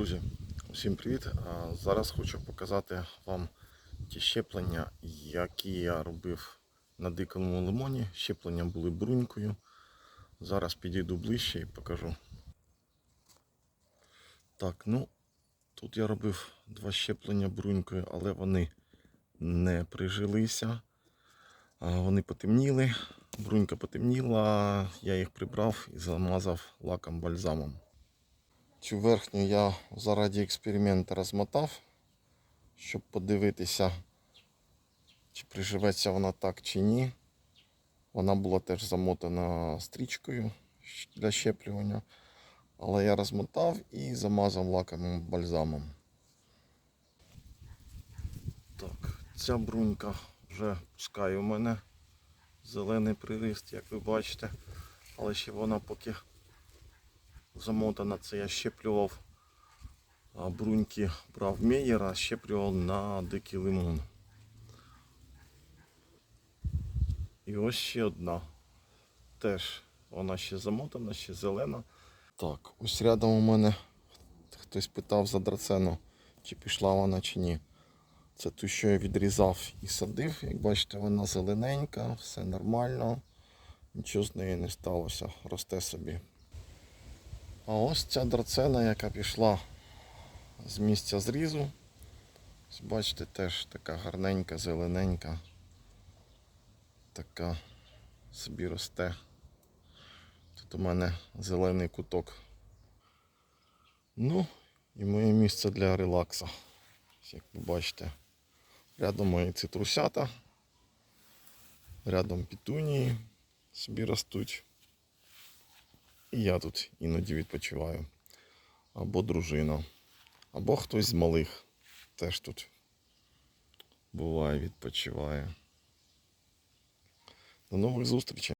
Друзі, усім привіт! Зараз хочу показати вам ті щеплення, які я робив на дикому лимоні. Щеплення були брунькою. Зараз підійду ближче і покажу. Так, ну тут я робив два щеплення брунькою, але вони не прижилися. Вони потемніли, брунька потемніла, я їх прибрав і замазав лаком бальзамом. Цю верхню я заради експерименту розмотав, щоб подивитися, чи приживеться вона так чи ні. Вона була теж замотана стрічкою для щеплювання. Але я розмотав і замазав лаковим бальзамом. Так, ця брунька вже пускає у мене зелений пририст, як ви бачите. Але ще вона поки замотана, це я щеплював бруньки брав щеплював на дикий лимон. І ось ще одна. Теж вона ще замотана, ще зелена. Так, ось рядом у мене хтось питав за драцену, чи пішла вона чи ні. Це ту, що я відрізав і садив. Як бачите, вона зелененька, все нормально. Нічого з нею не сталося, росте собі. А ось ця драцена, яка пішла з місця зрізу. Ось Бачите, теж така гарненька, зелененька. Така собі росте. Тут у мене зелений куток. Ну, і моє місце для релаксу. Ось Як ви бачите, рядом мої цитрусята, рядом пітунії собі ростуть. І я тут іноді відпочиваю. Або дружина, або хтось з малих теж тут буває, відпочиває. До нових зустрічей!